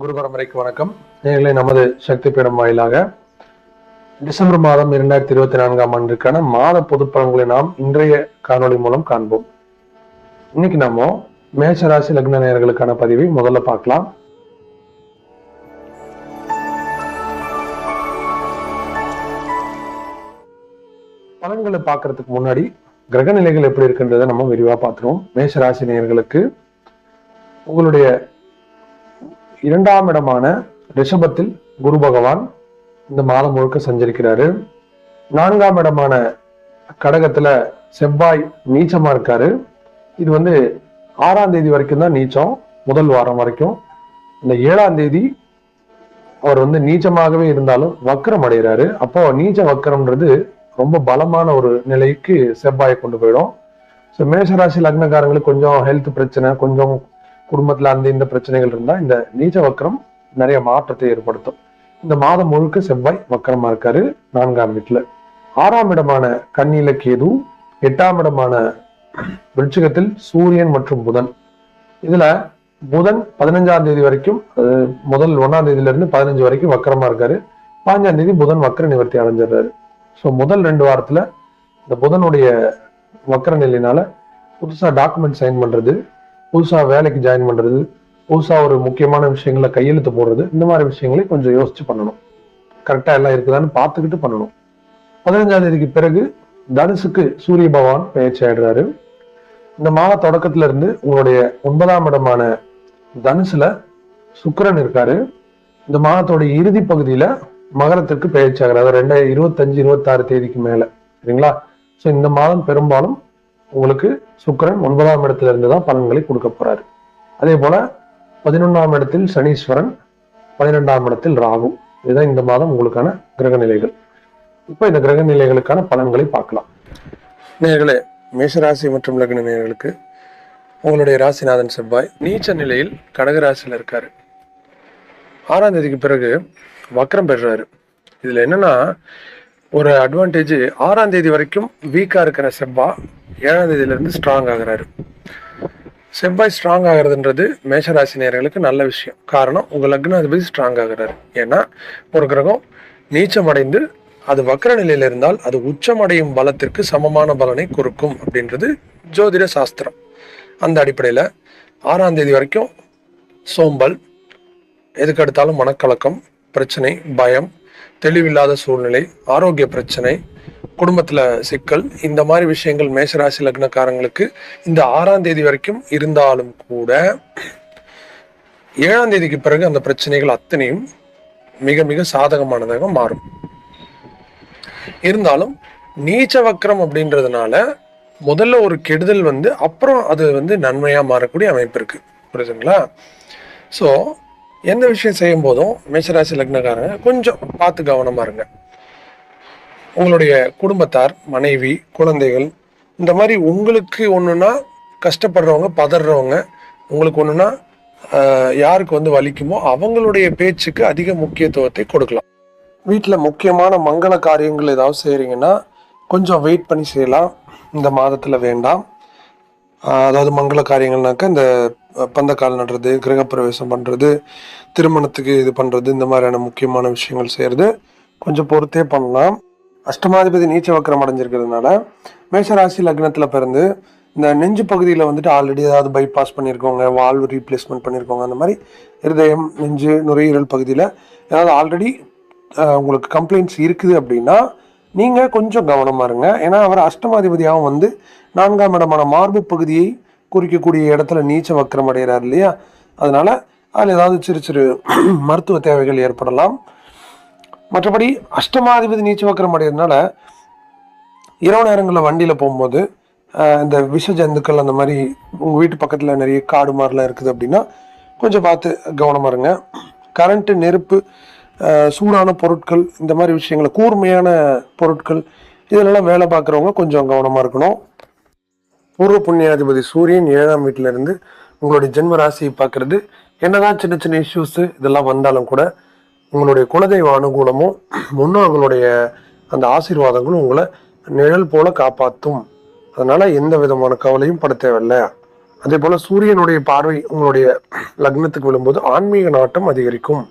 குரு பரம்பரைக்கு வணக்கம். நேர்களை நமது சக்தி பீடம் வாயிலாக டிசம்பர் மாதம் இரண்டாயிரத்தி இருபத்தி நான்காம் ஆண்டிற்கான மாத பொது பலன்களை நாம் இன்றைய காணொலி மூலம் காண்போம். இன்னைக்கு நம்ம மேசராசி லக்ன நேயர்களுக்கான பதிவை முதல்ல பார்க்கலாம். பலன்களை பார்க்கறதுக்கு முன்னாடி கிரக நிலைகள் எப்படி இருக்குன்றதை நம்ம விரிவா பார்த்துருவோம். மேஷராசி நேயர்களுக்கு உங்களுடைய இரண்டாம் இடமான ரிஷபத்தில் குரு பகவான் இந்த மாதம் முழுக்க சஞ்சரிக்கிறாரு. நான்காம் இடமான கடகத்துல செவ்வாய் நீச்சமா இருக்காரு. இது வந்து ஆறாம் தேதி வரைக்கும் தான் நீச்சம் முதல் வாரம் வரைக்கும். இந்த ஏழாம் தேதி அவர் வந்து நீச்சமாகவே இருந்தாலும் வக்கரம் அடைகிறாரு. அப்போ நீச்ச வக்கரம்ன்றது ரொம்ப பலமான ஒரு நிலைக்கு செவ்வாயை கொண்டு போயிடும். ஸோ மேஷராசி லக்னக்காரங்களுக்கு கொஞ்சம் ஹெல்த் பிரச்சனை கொஞ்சம் குடும்பத்துல அந்த இந்த பிரச்சனைகள் இருந்தால் இந்த நீச்ச வக்கரம் நிறைய மாற்றத்தை ஏற்படுத்தும். இந்த மாதம் முழுக்க செவ்வாய் வக்கரமா இருக்காரு நான்காம் வீட்டுல ஆறாம் இடமான கண்ணில கேது எட்டாம் இடமான விருச்சிகத்தில் சூரியன் மற்றும் புதன். இதுல புதன் பதினஞ்சாம் தேதி வரைக்கும் முதல் ஒன்னாம் தேதியில இருந்து பதினஞ்சு வரைக்கும் வக்கரமா இருக்காரு. பாஞ்சாம் தேதி புதன் வக்கர நிவர்த்தி அடைஞ்சிடுறாரு. ஸோ முதல் ரெண்டு வாரத்துல இந்த புதனுடைய வக்கர நிலையினால புதுசா டாக்குமெண்ட் சைன் பண்றது புதுசா வேலைக்கு ஜாயின் பண்ணுறது புதுசா ஒரு முக்கியமான விஷயங்களை கையெழுத்து போடுறது இந்த மாதிரி விஷயங்களை கொஞ்சம் யோசிச்சு பண்ணணும். கரெக்டாக எல்லாம் இருக்குதான்னு பார்த்துக்கிட்டு பண்ணணும். பதினஞ்சாம் தேதிக்கு பிறகு தனுசுக்கு சூரிய பகவான் பயிற்சி ஆயிடுறாரு. இந்த மாத தொடக்கத்துல இருந்து உங்களுடைய ஒன்பதாம் இடமான தனுசுல சுக்கரன் இருக்காரு. இந்த மாதத்தோடைய இறுதி பகுதியில மகரத்திற்கு பயிற்சி ஆகிறார். ரெண்டாயிரம் இருபத்தஞ்சு இருபத்தாறு தேதிக்கு மேல. சரிங்களா? ஸோ இந்த மாதம் பெரும்பாலும் உங்களுக்கு சுக்கரன் ஒன்பதாம் இடத்துல இருந்து தான் பலன்களை கொடுக்க போறாரு. அதே போல பதினொன்றாம் இடத்தில் சனீஸ்வரன் பன்னிரெண்டாம் இடத்தில் ராகு. இதுதான் இந்த மாதம் உங்களுக்கான கிரக நிலைகள். இப்போ இந்த கிரக நிலைகளுக்கான பலன்களை பார்க்கலாம். நேர்களே மேஷராசி மற்றும் லக்ன நேர்களுக்கு உங்களுடைய ராசிநாதன் செவ்வாய் நீச்ச நிலையில் கடகராசியில் இருக்காரு. ஆறாம் தேதிக்கு பிறகு வக்ரம் பெறுறாரு. இதுல என்னன்னா ஒரு அட்வான்டேஜ் ஆறாம் தேதி வரைக்கும் வீக்காக இருக்கிற செவ்வாய் ஏழாம் தேதியிலேருந்து ஸ்ட்ராங் ஆகிறாரு. செவ்வாய் ஸ்ட்ராங் ஆகுறதுன்றது மேஷராசி நேர்களுக்கு நல்ல விஷயம். காரணம் உங்கள் லக்னாதிபதி ஸ்ட்ராங் ஆகிறாரு. ஏன்னா ஒரு கிரகம் நீச்சம் அடைந்து அது வக்கர நிலையில் இருந்தால் அது உச்சமடையும் பலத்திற்கு சமமான பலனை கொடுக்கும் அப்படின்றது ஜோதிட சாஸ்திரம். அந்த அடிப்படையில் ஆறாம் தேதி வரைக்கும் சோம்பல் எதுக்கெடுத்தாலும் மனக்கலக்கம் பிரச்சனை பயம் தெளிவில்லாத சூழ்நிலை ஆரோக்கிய பிரச்சனை குடும்பத்தில் சிக்கல் இந்த மாதிரி விஷயங்கள் மேஷராசி லக்னக்காரங்களுக்கு இந்த ஆறாம் தேதி வரைக்கும் இருந்தாலும் கூட ஏழாம் தேதிக்கு பிறகு அந்த பிரச்சனைகள் அத்தனையும் மிக மிக சாதகமானதாக மாறும். இருந்தாலும் நீச்ச வக்கரம் அப்படின்றதுனால முதல்ல ஒரு கெடுதல் வந்து அப்புறம் அது வந்து நன்மையாக மாறக்கூடிய அமைப்பு இருக்கு. புரியுதுங்களா? ஸோ எந்த விஷயம் செய்யும் போதும் மேஷராசி லக்னக்காரங்க கொஞ்சம் பார்த்து கவனமா இருங்க. உங்களுடைய குடும்பத்தார் மனைவி குழந்தைகள் இந்த மாதிரி உங்களுக்கு ஒன்றுனா கஷ்டப்படுறவங்க பதறவங்க உங்களுக்கு ஒன்றுனா யாருக்கு வந்து வலிக்குமோ அவங்களுடைய பேச்சுக்கு அதிக முக்கியத்துவத்தை கொடுக்கலாம். வீட்டில் முக்கியமான மங்கள காரியங்கள் ஏதாவது செய்கிறீங்கன்னா கொஞ்சம் வெயிட் பண்ணி செய்யலாம். இந்த மாதத்தில் வேண்டாம். அதாவது மங்கள காரியங்கள்னாக்கா இந்த பந்தக்கால் நடுறது கிரகப்பிரவேசம் பண்ணுறது திருமணத்துக்கு இது பண்ணுறது இந்த மாதிரியான முக்கியமான விஷயங்கள் செய்கிறது கொஞ்சம் பொறுத்தே பண்ணலாம். அஷ்டமாதிபதி நீச்ச வக்கரம் அடைஞ்சிருக்கிறதுனால மேஷராசி லக்னத்தில் பிறந்து இந்த நெஞ்சு பகுதியில் வந்துட்டு ஆல்ரெடி ஏதாவது பைபாஸ் பண்ணியிருக்கோங்க வால்வு ரீப்ளேஸ்மெண்ட் பண்ணியிருக்கோங்க அந்த மாதிரி இருதயம் நெஞ்சு நுரையீரல் பகுதியில் ஏதாவது ஆல்ரெடி உங்களுக்கு கம்ப்ளைண்ட்ஸ் இருக்குது அப்படின்னா நீங்கள் கொஞ்சம் கவனமாக இருங்க. ஏன்னா அவர் அஷ்டமாதிபதியாகவும் வந்து நான்காம் இடமான மார்பு பகுதியை குறிக்கக்கூடிய இடத்துல நீச்ச வக்கரம் அடைகிறார் இல்லையா? அதனால் அதில் ஏதாவது சிறு சிறு மருத்துவ தேவைகள் ஏற்படலாம். மற்றபடி அஷ்டமாதிபதி நீச்ச வக்கரம் அடைகிறதுனால இரவு நேரங்களில் வண்டியில் போகும்போது இந்த விஷ ஜந்துக்கள் அந்த மாதிரி உங்கள் வீட்டு பக்கத்தில் நிறைய காடு மாதிரிலாம் இருக்குது அப்படின்னா கொஞ்சம் பார்த்து கவனமாக இருங்க. கரண்ட்டு நெருப்பு சூடான பொருட்கள் இந்த மாதிரி விஷயங்களை கூர்மையான பொருட்கள் இதெல்லாம் வேலை பார்க்குறவங்க கொஞ்சம் கவனமாக இருக்கணும். பூர்வ புண்ணியாதிபதி சூரியன் ஏழாம் வீட்டில இருந்து உங்களுடைய ஜென்ம ராசியை பார்க்கறது. என்னதான் சின்ன சின்ன இஷ்யூஸ் இதெல்லாம் வந்தாலும் கூட உங்களுடைய குலதெய்வ அனுகூலமும் முன்னோர்களுடைய அந்த ஆசீர்வாதங்களும் உங்களை நிழல் போல காப்பாற்றும் அதனால எந்த விதமான கவலையும் பட தேவையில்லை. அதே போல சூரியனுடைய பார்வை உங்களுடைய லக்னத்துக்கு விழும்போது ஆன்மீக நாட்டம் அதிகரிக்கும்.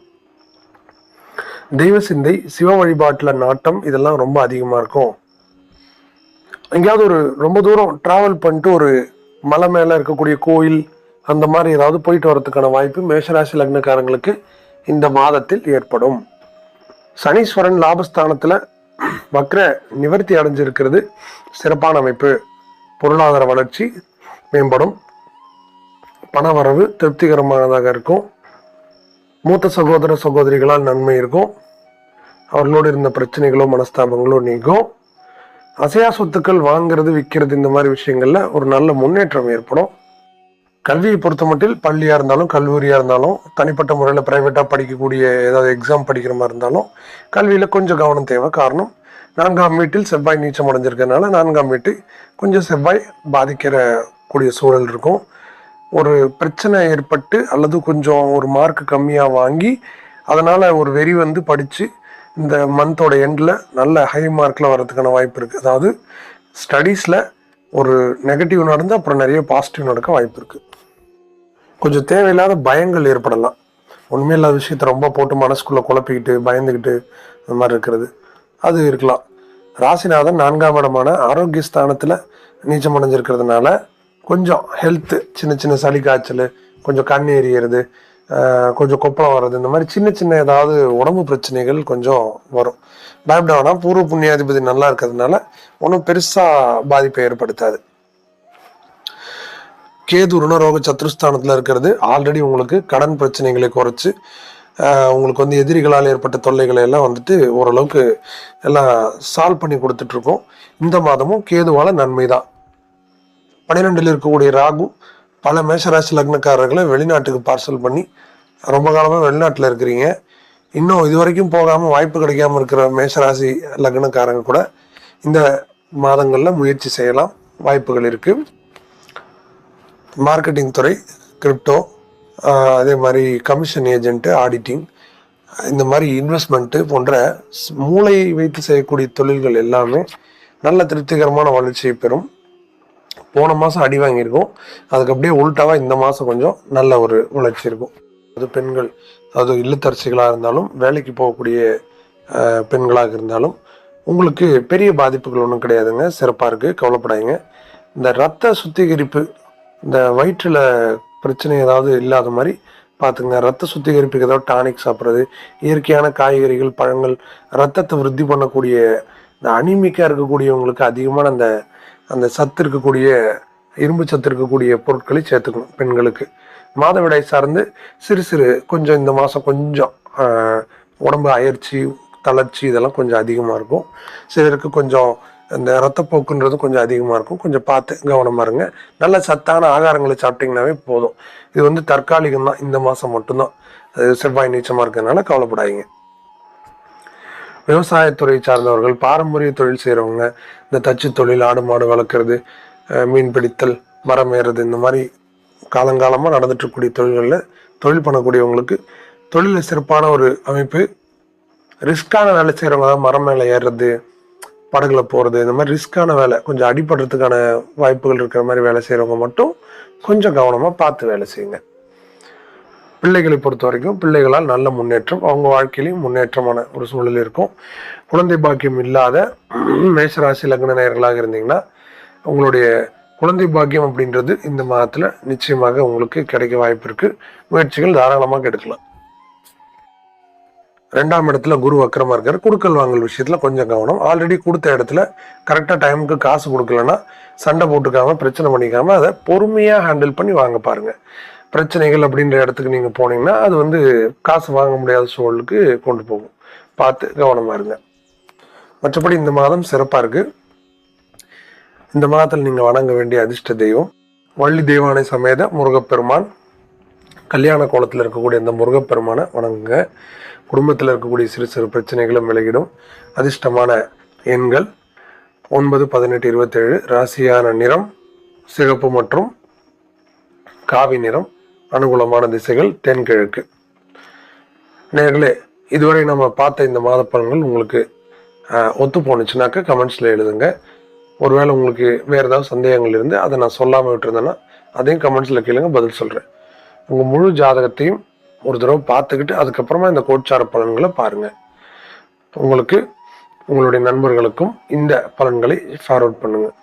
தெய்வ சிந்தை சிவ வழிபாட்டில் நாட்டம் இதெல்லாம் ரொம்ப அதிகமாக இருக்கும். எங்கேயாவது ஒரு ரொம்ப தூரம் ட்ராவல் பண்ணிட்டு ஒரு மலை மேலே இருக்கக்கூடிய கோயில் அந்த மாதிரி ஏதாவது போயிட்டு வரதுக்கான வாய்ப்பு மேஷராசி லக்னக்காரங்களுக்கு இந்த மாதத்தில் ஏற்படும். சனீஸ்வரன் லாபஸ்தானத்தில் வக்ர நிவர்த்தி அடைஞ்சிருக்கிறது. சிறப்பான அமைப்பு. பொருளாதார வளர்ச்சி மேம்படும். பணவரவு திருப்திகரமானதாக இருக்கும். மூத்த சகோதர சகோதரிகளால் நன்மை இருக்கும். அவர்களோடு இருந்த பிரச்சனைகளோ மனஸ்தாபங்களோ நீங்கும். அசையா சொத்துக்கள் வாங்குறது விற்கிறது இந்த மாதிரி விஷயங்கள்ல ஒரு நல்ல முன்னேற்றம் ஏற்படும். கல்வியை பொறுத்த மட்டில் பள்ளியாக இருந்தாலும் கல்லூரியாக இருந்தாலும் தனிப்பட்ட முறையில் ப்ரைவேட்டாக படிக்கக்கூடிய ஏதாவது எக்ஸாம் படிக்கிற மாதிரி இருந்தாலும் கல்வியில் கொஞ்சம் கவனம் தேவை. காரணம் நான்காம் வீட்டில் செவ்வாய் நீச்சம் அடைஞ்சிருக்கிறதுனால நான்காம் வீட்டு கொஞ்சம் செவ்வாய் பாதிக்கிற கூடிய சூழல் இருக்கும். ஒரு பிரச்சனை ஏற்பட்டு அல்லது கொஞ்சம் ஒரு மார்க் கம்மியாக வாங்கி அதனால் ஒரு வெறி வந்து படித்து இந்த மந்தோட எண்டில் நல்ல ஹை மார்க்கில் வர்றதுக்கான வாய்ப்பு இருக்குது அதாவது ஸ்டடீஸில் ஒரு நெகட்டிவ் நடந்து அப்புறம் நிறைய பாசிட்டிவ் நடக்க வாய்ப்பு இருக்குது கொஞ்சம் தேவையில்லாத பயங்கள் ஏற்படலாம். உண்மையில்லாத இல்லாத விஷயத்த ரொம்ப போட்டு மனசுக்குள்ளே குழப்பிக்கிட்டு பயந்துக்கிட்டு அந்த மாதிரி இருக்கிறது. அது இருக்கலாம். ராசிநாதன் நான்காம் இடமான ஆரோக்கிய ஸ்தானத்தில் நீச்சம் அடைஞ்சிருக்கிறதுனால கொஞ்சம் ஹெல்த்து சின்ன சின்ன சளி காய்ச்சல் கொஞ்சம் கண் எரியறது கொஞ்சம் கொப்பளம் வர்றது. இந்த மாதிரி சின்ன சின்ன ஏதாவது உடம்பு பிரச்சனைகள் கொஞ்சம் வரும். பயப்பட பூர்வ புண்ணியாதிபதி நல்லா இருக்கிறதுனால ஒன்றும் பெருசாக பாதிப்பை ஏற்படுத்தாது. கேது ருணரோக சத்ருஸ்தானத்தில் இருக்கிறது. ஆல்ரெடி உங்களுக்கு கடன் பிரச்சனைகளை குறைச்சு உங்களுக்கு வந்து எதிரிகளால் ஏற்பட்ட தொல்லைகளை எல்லாம் வந்துட்டு ஓரளவுக்கு எல்லாம் சால்வ் பண்ணி கொடுத்துட்டு இருக்கோம். இந்த மாதமும் கேதுவால நன்மை தான் பன்னிரெண்டில் இருக்கக்கூடிய ராகு பல மேஷராசி லக்னக்காரர்களை வெளிநாட்டுக்கு பார்சல் பண்ணி ரொம்ப காலமாக வெளிநாட்டில் இருக்கிறீங்க. இன்னும் இது வரைக்கும் போகாமல் வாய்ப்பு கிடைக்காம இருக்கிற மேஷராசி லக்னக்காரங்க கூட இந்த மாதங்களில் முயற்சி செய்யலாம். வாய்ப்புகள் இருக்குது மார்க்கெட்டிங் துறை கிரிப்டோ அதே மாதிரி கமிஷன் ஏஜென்ட்டு ஆடிட்டிங் இந்த மாதிரி இன்வெஸ்ட்மெண்ட்டு போன்ற ஸ்- மூளையை வைத்து செய்யக்கூடிய தொழில்கள் எல்லாமே நல்ல திருப்திகரமான வளர்ச்சியை பெறும். போன மாதம் அடி வாங்கியிருக்கோம். அதுக்கு அப்படியே உள்டாவாக இந்த மாதம் கொஞ்சம் நல்ல ஒரு வளர்ச்சி இருக்கும். அது பெண்கள் அது இல்லத்தரசிகளாக இருந்தாலும் வேலைக்கு போகக்கூடிய பெண்களாக இருந்தாலும் உங்களுக்கு பெரிய பாதிப்புகள் ஒன்றும் கிடையாதுங்க. சிறப்பாக இருக்குது கவலைப்படாதீங்க. இந்த ரத்த சுத்திகரிப்பு இந்த வயிற்றில் பிரச்சனை ஏதாவது இல்லாத மாதிரி பார்த்துங்க ரத்த சுத்திகரிப்புக்கு ஏதாவது டானிக் சாப்பிட்றது இயற்கையான காய்கறிகள் பழங்கள் ரத்தத்தை விருத்தி பண்ணக்கூடிய இந்த அனிமிக்காக இருக்கக்கூடியவங்களுக்கு அதிகமான அந்த அந்த சத்து இருக்கக்கூடிய இரும்பு சத்து இருக்கக்கூடிய பொருட்களை சேர்த்துக்கணும் பெண்களுக்கு. மாதவிடாய் சார்ந்து சிறு சிறு கொஞ்சம் இந்த மாதம் கொஞ்சம் உடம்பு அயற்சி தளர்ச்சி இதெல்லாம் கொஞ்சம் அதிகமாக இருக்கும். சிலருக்கு கொஞ்சம் இந்த ரத்தப்போக்குன்றது கொஞ்சம் அதிகமாக இருக்கும். கொஞ்சம் பார்த்து கவனமாக இருங்க. நல்ல சத்தான ஆகாரங்களை சாப்பிட்டிங்கனாவே போதும். இது வந்து தற்காலிகம் தான் இந்த மாதம் மட்டும்தான். அது செவ்வாய் நீச்சமாக இருக்கிறதுனால கவலைப்படாதீங்க. விவசாயத்துறை சார்ந்தவர்கள் பாரம்பரிய தொழில் செய்கிறவங்க இந்த தச்சு தொழில் ஆடு மாடு வளர்க்குறது மீன் பிடித்தல் மரம் ஏறுறது இந்த மாதிரி காலங்காலமாக நடந்துட்டு இருக்கக்கூடிய தொழில்களில் தொழில் பண்ணக்கூடியவங்களுக்கு தொழிலில் சிறப்பான ஒரு அமைப்பு. ரிஸ்க்கான வேலை செய்கிறவங்க தான் மரம் மேலே ஏறுறது படகுல போகிறது இந்த மாதிரி ரிஸ்க்கான வேலை கொஞ்சம் அடிபடுறதுக்கான வாய்ப்புகள் இருக்கிற மாதிரி வேலை செய்கிறவங்க மட்டும் கொஞ்சம் கவனமாக பார்த்து வேலை செய்யுங்க. பிள்ளைகளை பொறுத்த வரைக்கும் பிள்ளைகளால் நல்ல முன்னேற்றம் அவங்க வாழ்க்கையிலையும் முன்னேற்றமான ஒரு சூழல் இருக்கும். குழந்தை பாக்கியம் இல்லாத மேஷராசி லக்ன நேயர்களாக இருந்தீங்கன்னா உங்களுடைய குழந்தை பாக்கியம் அப்படின்றது இந்த மாதத்தில் நிச்சயமாக உங்களுக்கு கிடைக்க வாய்ப்பு இருக்கு. முயற்சிகள் தாராளமாக எடுக்கலாம். ரெண்டாம் இடத்துல குரு வக்கரமா இருக்கார். கொடுக்கல் வாங்கல் விஷயத்துல கொஞ்சம் கவனம். ஆல்ரெடி கொடுத்த இடத்துல கரெக்டாக டைமுக்கு காசு கொடுக்கலன்னா சண்டை போட்டுக்காம பிரச்சனை பண்ணிக்காம அதை பொறுமையாக ஹேண்டில் பண்ணி வாங்க பாருங்க. பிரச்சனைகள் அப்படின்ற இடத்துக்கு நீங்க போனீங்கன்னா அது வந்து காசு வாங்க முடியாத சூழலுக்கு கொண்டு போகும். பார்த்து கவனமா இருங்க. மற்றபடி இந்த மாதம் சிறப்பா இருக்கு. இந்த மாதத்தில் நீங்க வணங்க வேண்டிய அதிர்ஷ்ட தெய்வம் வள்ளி தெய்வானை சமேத முருகப்பெருமான். கல்யாண கோலத்தில் இருக்கக்கூடிய இந்த முருகப்பெருமானை வணங்குங்க. குடும்பத்தில் இருக்கக்கூடிய சிறு சிறு பிரச்சனைகளும் விலகிடும். அதிர்ஷ்டமான எண்கள் ஒன்பது பதினெட்டு இருபத்தேழு ராசியான நிறம் சிகப்பு மற்றும் காவி நிறம். அனுகூலமான திசைகள் தென்கிழக்கு. நேர்களே இதுவரை நம்ம பார்த்த இந்த மாத பலன்கள் உங்களுக்கு ஒத்து போணுச்சுனாக்கா கமெண்ட்ஸில் எழுதுங்க. ஒருவேளை உங்களுக்கு வேறு ஏதாவது சந்தேகங்கள் இருந்து அதை நான் சொல்லாமல் விட்டுருந்தேன்னா அதையும் கமெண்ட்ஸில் கேளுங்க பதில் சொல்கிறேன் உங்கள் முழு ஜாதகத்தையும் ஒரு தடவை பார்த்துக்கிட்டு அதுக்கப்புறமா இந்த கோட்சார பலன்களை பாருங்கள் உங்களுக்கு உங்களுடைய நண்பர்களுக்கும் இந்த பலன்களை ஃபார்வர்ட் பண்ணுங்கள்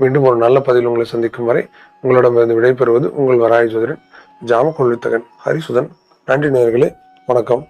மீண்டும் ஒரு நல்ல பதில் உங்களை சந்திக்கும் வரை உங்களிடமிருந்து விடைபெறுவது உங்கள் வராய ஜோதிடன் ஜாம கொள்ளித்தகன் ஹரிசுதன். நன்றி நேர்களே வணக்கம்.